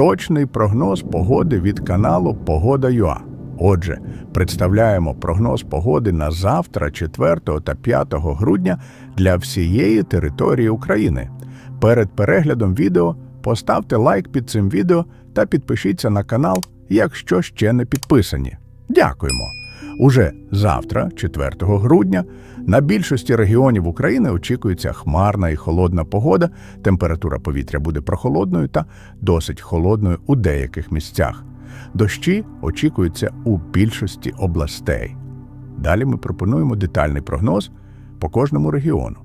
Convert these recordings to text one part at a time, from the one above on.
точний прогноз погоди від каналу Погода.ua. Отже, представляємо прогноз погоди на завтра, 4 та 5 грудня для всієї території України. Перед переглядом відео поставте лайк під цим відео та підпишіться на канал, якщо ще не підписані. Дякуємо! Уже завтра, 4 грудня, на більшості регіонів України очікується хмарна і холодна погода. Температура повітря буде прохолодною та досить холодною у деяких місцях. Дощі очікуються у більшості областей. Далі ми пропонуємо детальний прогноз по кожному регіону,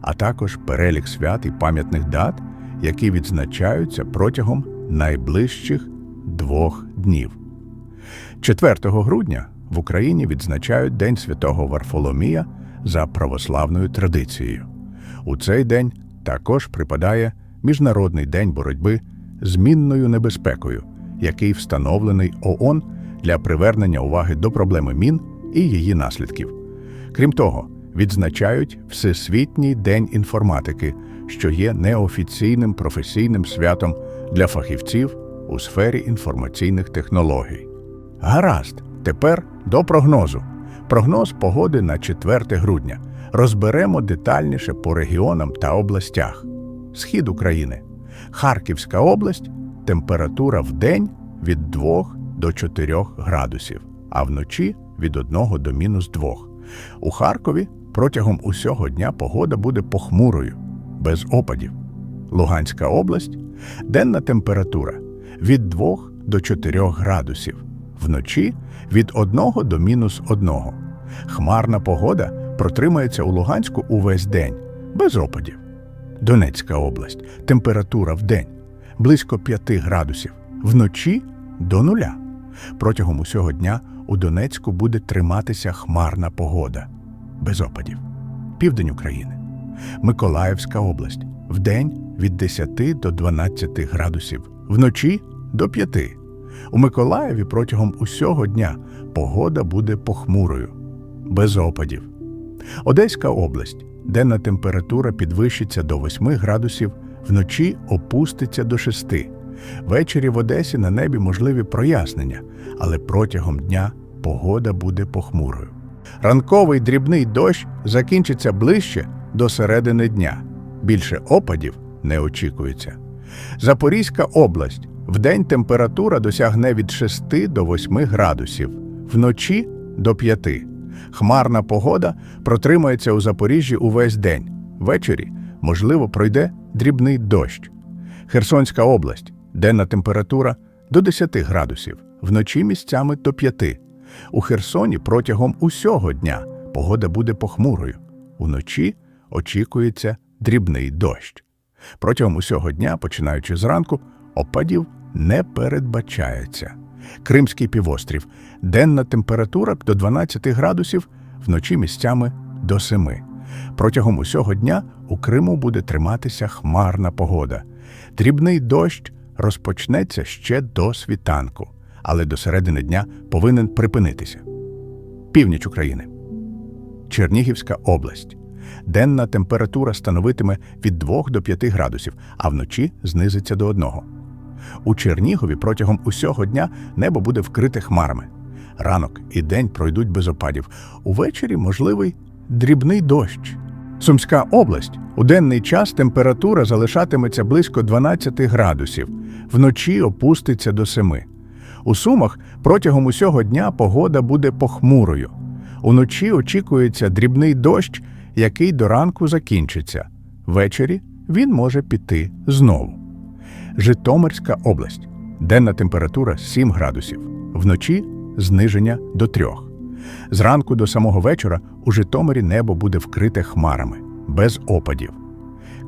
а також перелік свят і пам'ятних дат, які відзначаються протягом найближчих двох днів. 4 грудня в Україні відзначають День святого Варфоломія за православною традицією. У цей день також припадає Міжнародний день боротьби з мінною небезпекою, який встановлений ООН для привернення уваги до проблеми мін і її наслідків. Крім того, відзначають Всесвітній день інформатики, що є неофіційним професійним святом для фахівців у сфері інформаційних технологій. Гаразд, тепер до прогнозу. Прогноз погоди на 4 грудня. Розберемо детальніше по регіонам та областях. Схід України. Харківська область. Температура в день від 2 до 4 градусів, а вночі від 1 до мінус 2. У Харкові протягом усього дня погода буде похмурою, без опадів. Луганська область. Денна температура від 2 до 4 градусів. Вночі від 1 до мінус 1. Хмарна погода протримається у Луганську увесь день, без опадів. Донецька область. Температура в день близько 5 градусів, вночі до нуля. Протягом усього дня у Донецьку буде триматися хмарна погода, без опадів. Південь України. Миколаївська область. Вдень від 10 до 12 градусів, вночі до 5. У Миколаєві протягом усього дня погода буде похмурою, без опадів. Одеська область. Денна температура підвищиться до 8 градусів, вночі опуститься до 6. Ввечері в Одесі на небі можливі прояснення, але протягом дня погода буде похмурою. Ранковий дрібний дощ закінчиться ближче до середини дня. Більше опадів не очікується. Запорізька область. Вдень температура досягне від 6 до 8 градусів, вночі до 5. Хмарна погода протримається у Запоріжжі увесь день. Ввечері, можливо, пройде дрібний дощ. Херсонська область. Денна температура до 10 градусів, вночі місцями до 5. У Херсоні протягом усього дня погода буде похмурою. Уночі очікується дрібний дощ. Протягом усього дня, починаючи зранку, опадів не передбачається. Кримський півострів. Денна температура до 12 градусів, вночі місцями до 7. Протягом усього дня у Криму буде триматися хмарна погода. Дрібний дощ розпочнеться ще до світанку, але до середини дня повинен припинитися. Північ України. Чернігівська область. Денна температура становитиме від 2 до 5 градусів, а вночі знизиться до 1. У Чернігові протягом усього дня небо буде вкрите хмарами. Ранок і день пройдуть без опадів. Увечері можливий дрібний дощ. Сумська область. У денний час температура залишатиметься близько 12 градусів, вночі опуститься до 7. У Сумах протягом усього дня погода буде похмурою. Уночі очікується дрібний дощ, який до ранку закінчиться. Ввечері він може піти знову. Житомирська область. Денна температура 7 градусів, вночі зниження до 3. Зранку до самого вечора у Житомирі небо буде вкрите хмарами, без опадів.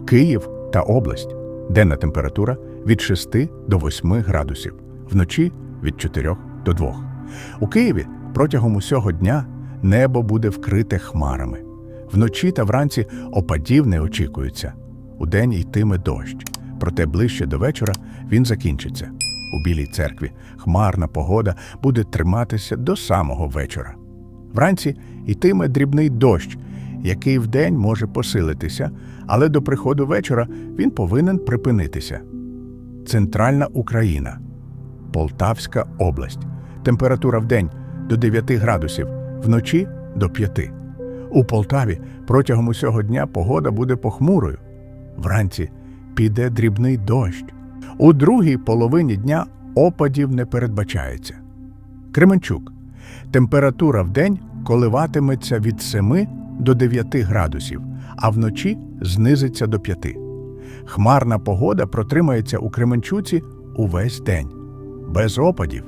Київ та область. Денна температура від 6 до 8 градусів, вночі від 4 до 2. У Києві протягом усього дня небо буде вкрите хмарами. Вночі та вранці опадів не очікується. Удень йтиме дощ, проте ближче до вечора він закінчиться. У Білій церкві хмарна погода буде триматися до самого вечора. Вранці йтиме дрібний дощ, який вдень може посилитися, але до приходу вечора він повинен припинитися. Центральна Україна, Полтавська область. Температура в день до 9 градусів, вночі до 5. У Полтаві протягом усього дня погода буде похмурою. Вранці піде дрібний дощ. У другій половині дня опадів не передбачається. Кременчук. Температура в день коливатиметься від 7 до 9 градусів, а вночі знизиться до 5. Хмарна погода протримається у Кременчуці увесь день. Без опадів.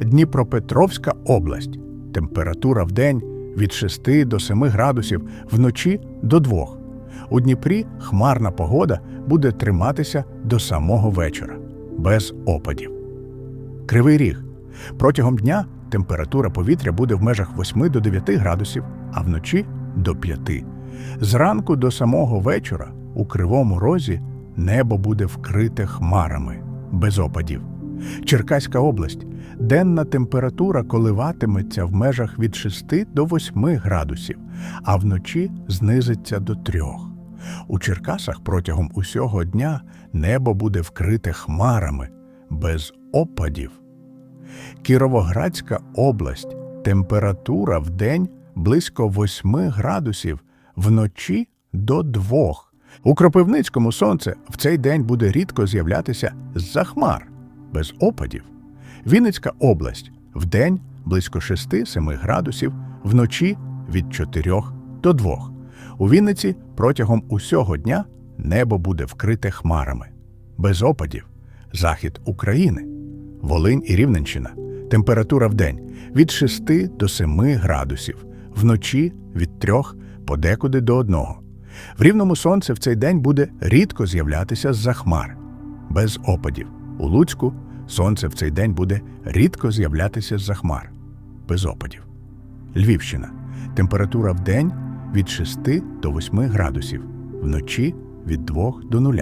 Дніпропетровська область. Температура в день від 6 до 7 градусів, вночі до 2. У Дніпрі хмарна погода буде триматися до самого вечора. Без опадів. Кривий ріг. Протягом дня температура повітря буде в межах 8 до 9 градусів, а вночі до 5. Зранку до самого вечора у Кривому Розі небо буде вкрите хмарами, без опадів. Черкаська область. Денна температура коливатиметься в межах від 6 до 8 градусів, а вночі знизиться до 3. У Черкасах протягом усього дня небо буде вкрите хмарами, без опадів. Кіровоградська область. Температура в день близько 8 градусів, вночі до 2. У Кропивницькому сонце в цей день буде рідко з'являтися з-за хмар, без опадів. Вінницька область. Вдень близько 6-7 градусів, вночі від 4 до 2. У Вінниці протягом усього дня небо буде вкрите хмарами. Без опадів. Захід України. Волинь і Рівненщина. Температура в день від 6 до 7 градусів, вночі від 3 подекуди до 1. В рівному сонце в цей день буде рідко з'являтися з-за хмар. Без опадів. У Луцьку сонце в цей день буде рідко з'являтися з-за хмар. Без опадів. Львівщина. Температура в день від 6 до 8 градусів, вночі від 2 до 0.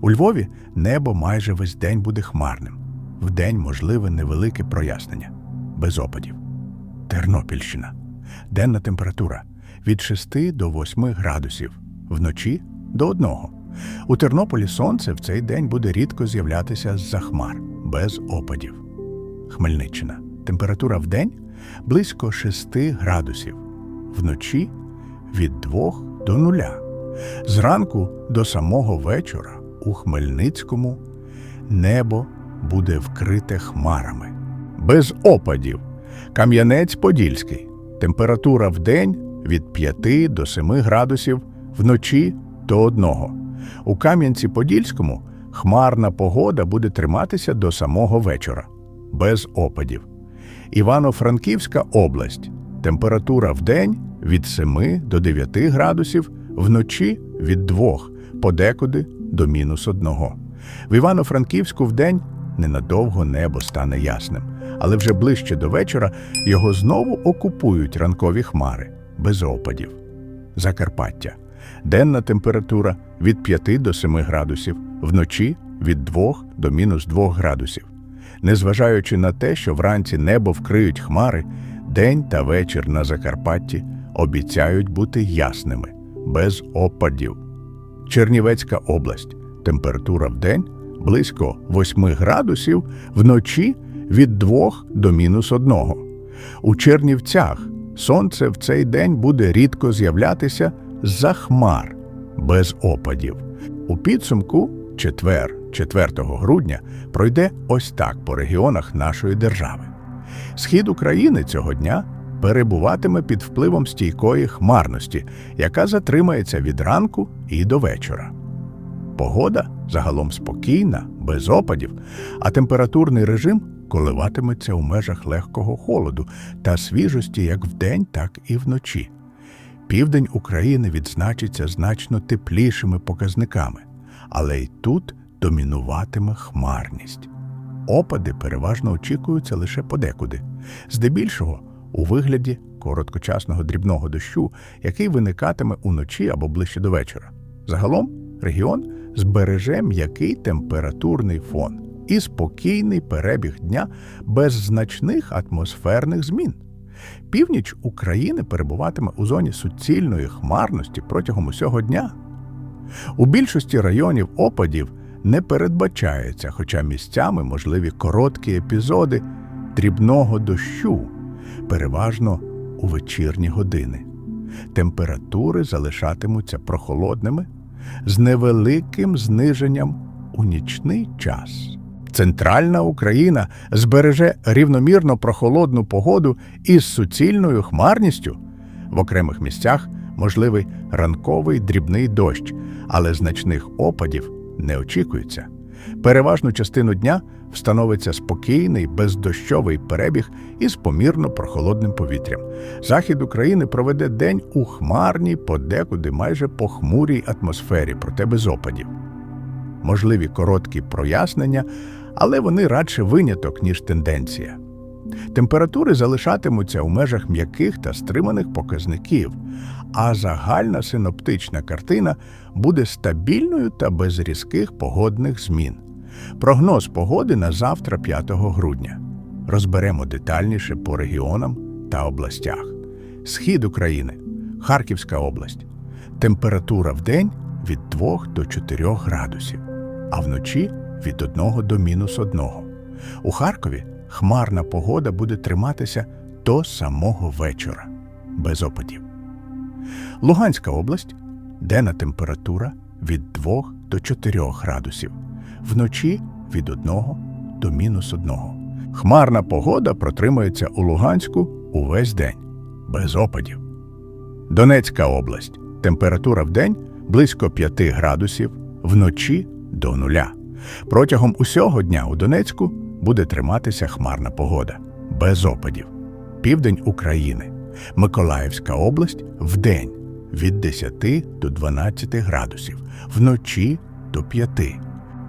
У Львові небо майже весь день буде хмарним. Вдень можливе невелике прояснення, без опадів. Тернопільщина. Денна температура від 6 до 8 градусів, вночі до 1. У Тернополі сонце в цей день буде рідко з'являтися з-за хмар, без опадів. Хмельниччина. Температура в день близько 6 градусів, вночі від 2 до 0. Зранку до самого вечора у Хмельницькому небо буде вкрите хмарами. Без опадів. Кам'янець-Подільський. Температура в день від 5 до 7 градусів, вночі до 1. У Кам'янці-Подільському хмарна погода буде триматися до самого вечора. Без опадів. Івано-Франківська область. Температура в день від 7 до 9 градусів, вночі від 2, подекуди до мінус 1. В Івано-Франківську вдень ненадовго небо стане ясним, але вже ближче до вечора його знову окупують ранкові хмари без опадів. Закарпаття. Денна температура від 5 до 7 градусів, вночі від 2 до мінус 2 градусів. Незважаючи на те, що вранці небо вкриють хмари, день та вечір на Закарпатті обіцяють бути ясними, без опадів. Чернівецька область. Температура в день близько 8 градусів, вночі від 2 до мінус 1. У Чернівцях сонце в цей день буде рідко з'являтися за хмар, без опадів. У підсумку четвер, 4 грудня, пройде ось так по регіонах нашої держави. Схід України цього дня перебуватиме під впливом стійкої хмарності, яка затримається від ранку і до вечора. Погода загалом спокійна, без опадів, а температурний режим коливатиметься у межах легкого холоду та свіжості як вдень, так і вночі. Південь України відзначиться значно теплішими показниками, але й тут домінуватиме хмарність. Опади переважно очікуються лише подекуди, здебільшого у вигляді короткочасного дрібного дощу, який виникатиме уночі або ближче до вечора. Загалом регіон збереже м'який температурний фон і спокійний перебіг дня без значних атмосферних змін. Північ України перебуватиме у зоні суцільної хмарності протягом усього дня. У більшості районів опадів не передбачається, хоча місцями можливі короткі епізоди дрібного дощу, переважно у вечірні години. Температури залишатимуться прохолодними з невеликим зниженням у нічний час. Центральна Україна збереже рівномірно прохолодну погоду із суцільною хмарністю. В окремих місцях можливий ранковий дрібний дощ, але значних опадів не очікується. Переважну частину дня встановиться спокійний, бездощовий перебіг із помірно прохолодним повітрям. Захід України проведе день у хмарній, подекуди майже похмурій атмосфері, проте без опадів. Можливі короткі прояснення, але вони радше виняток, ніж тенденція. Температури залишатимуться у межах м'яких та стриманих показників, а загальна синоптична картина буде стабільною та без різких погодних змін. Прогноз погоди на завтра 5 грудня. Розберемо детальніше по регіонам та областях. Схід України, Харківська область. Температура в день від 2 до 4 градусів, а вночі від 1 до мінус 1. У Харкові хмарна погода буде триматися до самого вечора, без опадів. Луганська область денна температура від 2 до 4 градусів, вночі від 1 до мінус 1. Хмарна погода протримається у Луганську увесь день, без опадів. Донецька область. Температура в день близько 5 градусів, вночі до нуля. Протягом усього дня у Донецьку буде триматися хмарна погода, без опадів. Південь України. Миколаївська область вдень від 10 до 12 градусів, вночі до 5.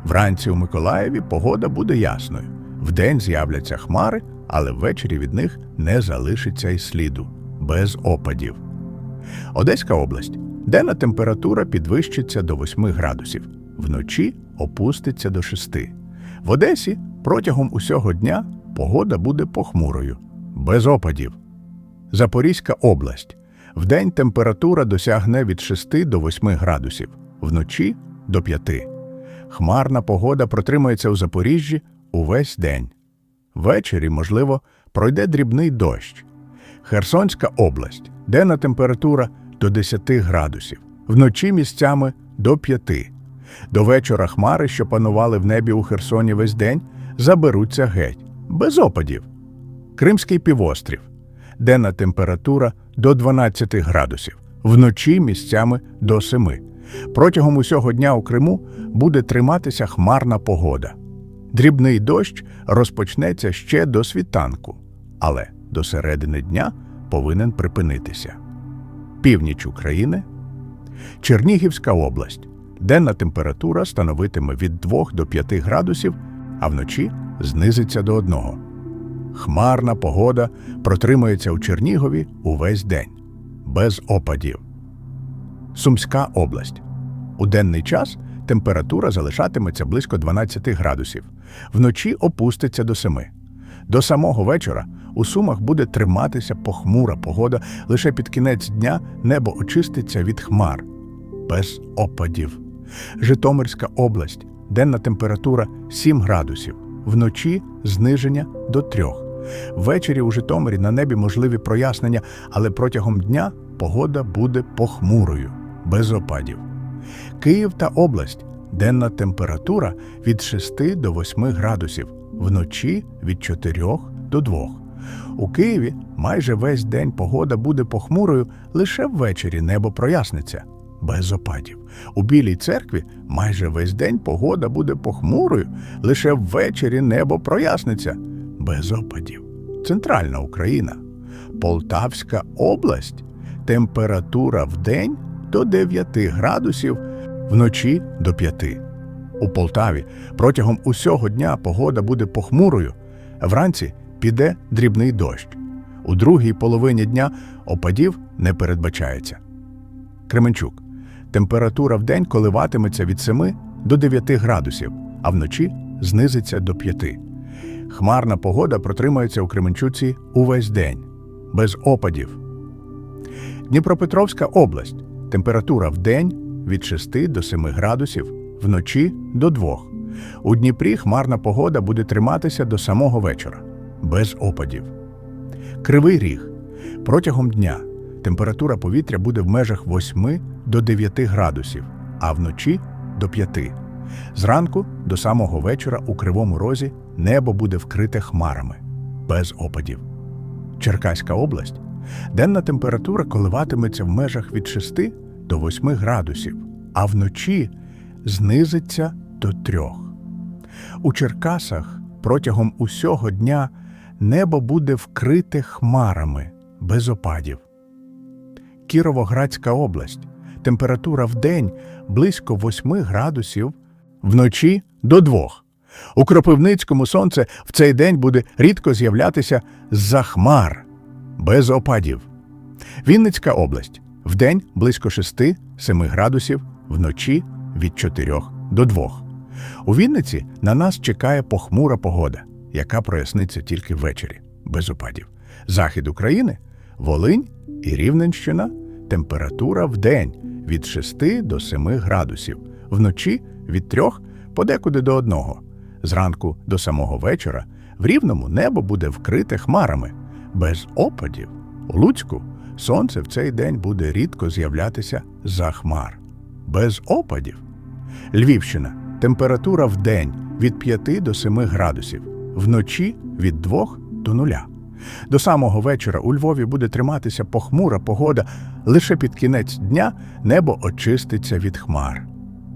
Вранці у Миколаєві погода буде ясною. Вдень з'являться хмари, але ввечері від них не залишиться й сліду, без опадів. Одеська область. Денна температура підвищиться до 8 градусів, вночі опуститься до 6. В Одесі протягом усього дня погода буде похмурою, без опадів. Запорізька область. Вдень температура досягне від 6 до 8 градусів, вночі до 5. Хмарна погода протримається у Запоріжжі увесь день. Ввечері, можливо, пройде дрібний дощ. Херсонська область. Денна температура до 10 градусів, вночі місцями до 5. До вечора хмари, що панували в небі у Херсоні весь день, заберуться геть, без опадів. Кримський півострів. Денна температура до 12 градусів, вночі місцями до 7. Протягом усього дня у Криму буде триматися хмарна погода. Дрібний дощ розпочнеться ще до світанку, але до середини дня повинен припинитися. Північ України, Чернігівська область. Денна температура становитиме від 2 до 5 градусів, а вночі знизиться до 1. Хмарна погода протримується у Чернігові увесь день, без опадів. Сумська область. У денний час температура залишатиметься близько 12 градусів, вночі опуститься до 7. До самого вечора у Сумах буде триматися похмура погода, лише під кінець дня небо очиститься від хмар, без опадів. Житомирська область. Денна температура 7 градусів, вночі зниження до 3. Ввечері у Житомирі на небі можливі прояснення, але протягом дня погода буде похмурою, без опадів. Київ та область. Денна температура від 6 до 8 градусів, вночі від 4 до 2. У Києві майже весь день погода буде похмурою, лише ввечері небо проясниться, без опадів. У Білій церкві майже весь день погода буде похмурою, лише ввечері небо проясниться, без опадів. Центральна Україна, Полтавська область. Температура в день до 9 градусів, вночі до 5. У Полтаві протягом усього дня погода буде похмурою, вранці піде дрібний дощ. У другій половині дня опадів не передбачається. Кременчук. Температура в день коливатиметься від 7 до 9 градусів, а вночі знизиться до 5. Хмарна погода протримається у Кременчуці увесь день, без опадів. Дніпропетровська область. Температура в день від 6 до 7 градусів, вночі до 2. У Дніпрі хмарна погода буде триматися до самого вечора, без опадів. Кривий ріг. Протягом дня температура повітря буде в межах 8 до 9 градусів, а вночі до 5. Зранку до самого вечора у Кривому Розі небо буде вкрите хмарами, без опадів. Черкаська область. Денна температура коливатиметься в межах від 6 до 8 градусів, а вночі знизиться до 3. У Черкасах протягом усього дня небо буде вкрите хмарами без опадів. Кіровоградська область. Температура в день близько 8 градусів, вночі до 2. У Кропивницькому сонце в цей день буде рідко з'являтися з-за хмар, без опадів. Вінницька область. Вдень близько 6-7 градусів, вночі від 4 до 2. У Вінниці на нас чекає похмура погода, яка проясниться тільки ввечері, без опадів. Захід України, Волинь і Рівненщина температура в день від 6 до 7 градусів, вночі від 3 подекуди до 1. Зранку до самого вечора в рівному небо буде вкрите хмарами, без опадів. У Луцьку сонце в цей день буде рідко з'являтися за хмар, без опадів. Львівщина температура в день від 5 до 7 градусів, вночі від 2 до 0. До самого вечора у Львові буде триматися похмура погода, лише під кінець дня небо очиститься від хмар.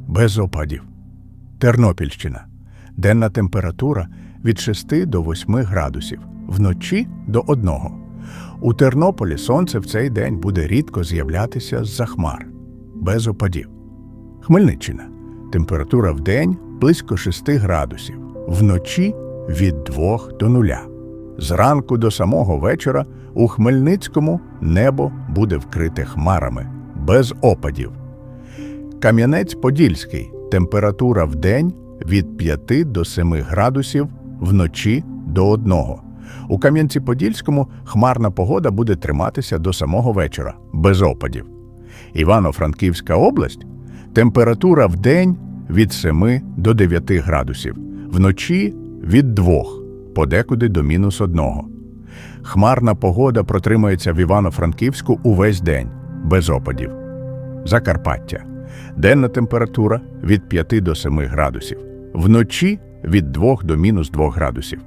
Без опадів. Тернопільщина. Денна температура від 6 до 8 градусів, вночі до 1. У Тернополі сонце в цей день буде рідко з'являтися з-за хмар. Без опадів. Хмельниччина. Температура в день близько 6 градусів, вночі від 2 до 0. Зранку до самого вечора у Хмельницькому небо буде вкрите хмарами, без опадів. Кам'янець-Подільський. Температура в день від 5 до 7 градусів, вночі до 1. У Кам'янці-Подільському хмарна погода буде триматися до самого вечора, без опадів. Івано-Франківська область. Температура в день від 7 до 9 градусів, вночі від 2, подекуди до мінус 1. Хмарна погода протримається в Івано-Франківську увесь день, без опадів. Закарпаття. Денна температура від 5 до 7 градусів, вночі від 2 до мінус 2 градусів.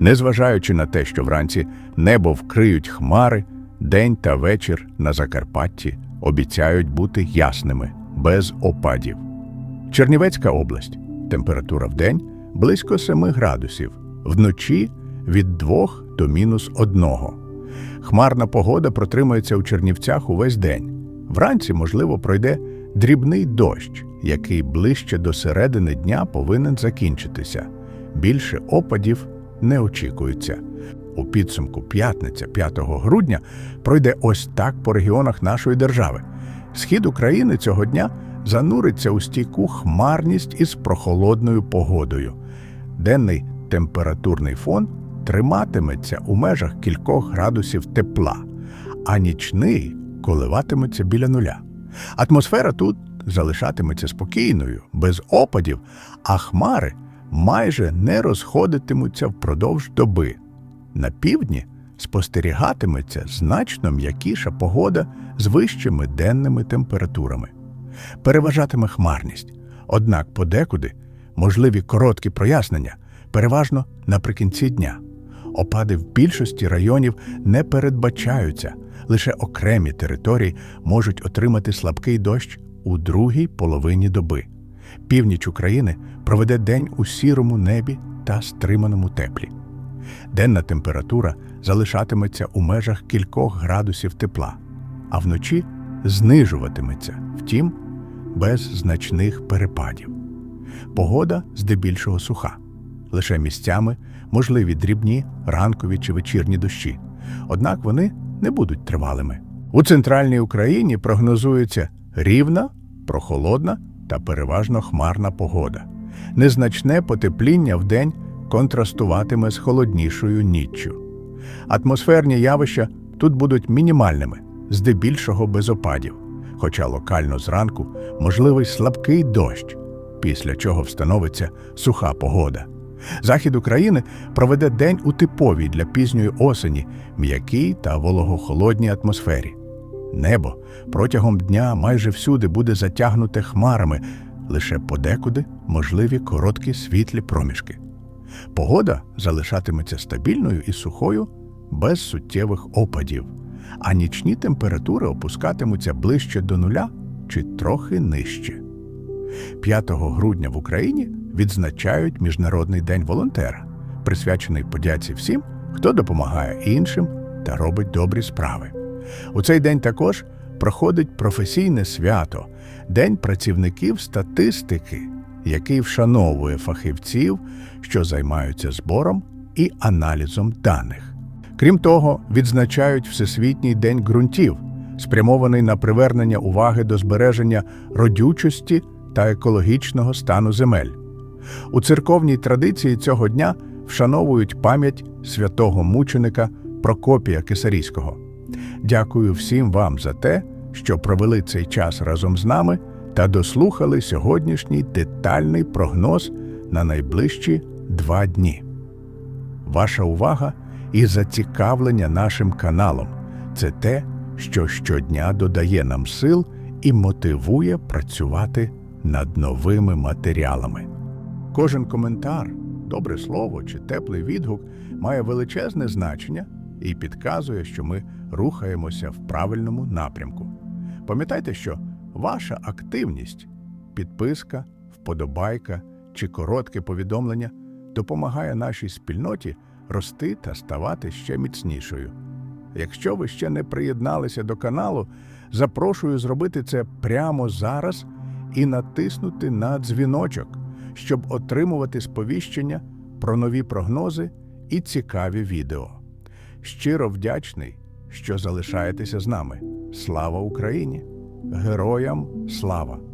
Незважаючи на те, що вранці небо вкриють хмари, день та вечір на Закарпатті обіцяють бути ясними, без опадів. Чернівецька область. Температура в день близько 7 градусів, вночі від 2 до мінус 1. Хмарна погода протримається у Чернівцях увесь день. Вранці, можливо, пройде дрібний дощ, який ближче до середини дня повинен закінчитися. Більше опадів не очікується. У підсумку п'ятниця 5 грудня пройде ось так по регіонах нашої держави. Схід України цього дня зануриться у стійку хмарність із прохолодною погодою. Денний температурний фон триматиметься у межах кількох градусів тепла, а нічний коливатиметься біля нуля. Атмосфера тут залишатиметься спокійною, без опадів, а хмари майже не розходитимуться впродовж доби. На півдні спостерігатиметься значно м'якіша погода з вищими денними температурами. Переважатиме хмарність, однак подекуди можливі короткі прояснення, переважно наприкінці дня. Опади в більшості районів не передбачаються, лише окремі території можуть отримати слабкий дощ у другій половині доби. Північ України проведе день у сірому небі та стриманому теплі. Денна температура залишатиметься у межах кількох градусів тепла, а вночі знижуватиметься, втім, без значних перепадів. Погода здебільшого суха, лише місцями можливі дрібні ранкові чи вечірні дощі, однак вони не будуть тривалими. У центральній Україні прогнозується рівна, прохолодна та переважно хмарна погода. Незначне потепління вдень контрастуватиме з холоднішою ніччю. Атмосферні явища тут будуть мінімальними, здебільшого без опадів, хоча локально зранку можливий слабкий дощ. після чого встановиться суха погода. Захід України проведе день у типовій для пізньої осені, м'якій та вологохолодній атмосфері. Небо протягом дня майже всюди буде затягнуте хмарами, лише подекуди можливі короткі світлі проміжки. Погода залишатиметься стабільною і сухою без суттєвих опадів, а нічні температури опускатимуться ближче до нуля чи трохи нижче. 5 грудня в Україні відзначають Міжнародний день волонтера, присвячений подяці всім, хто допомагає іншим та робить добрі справи. У цей день також проходить професійне свято День працівників статистики, який вшановує фахівців, що займаються збором і аналізом даних. Крім того, відзначають Всесвітній день ґрунтів, спрямований на привернення уваги до збереження родючості та екологічного стану земель. У церковній традиції цього дня вшановують пам'ять святого мученика Прокопія Кисарійського. Дякую всім вам за те, що провели цей час разом з нами та дослухали сьогоднішній детальний прогноз на найближчі два дні. Ваша увага і зацікавлення нашим каналом це те, що щодня додає нам сил і мотивує працювати над новими матеріалами. Кожен коментар, добре слово чи теплий відгук має величезне значення і підказує, що ми рухаємося в правильному напрямку. Пам'ятайте, що ваша активність, підписка, вподобайка чи коротке повідомлення допомагає нашій спільноті рости та ставати ще міцнішою. Якщо ви ще не приєдналися до каналу, запрошую зробити це прямо зараз і натиснути на дзвіночок, щоб отримувати сповіщення про нові прогнози і цікаві відео. Щиро вдячний, що залишаєтеся з нами. Слава Україні! Героям слава!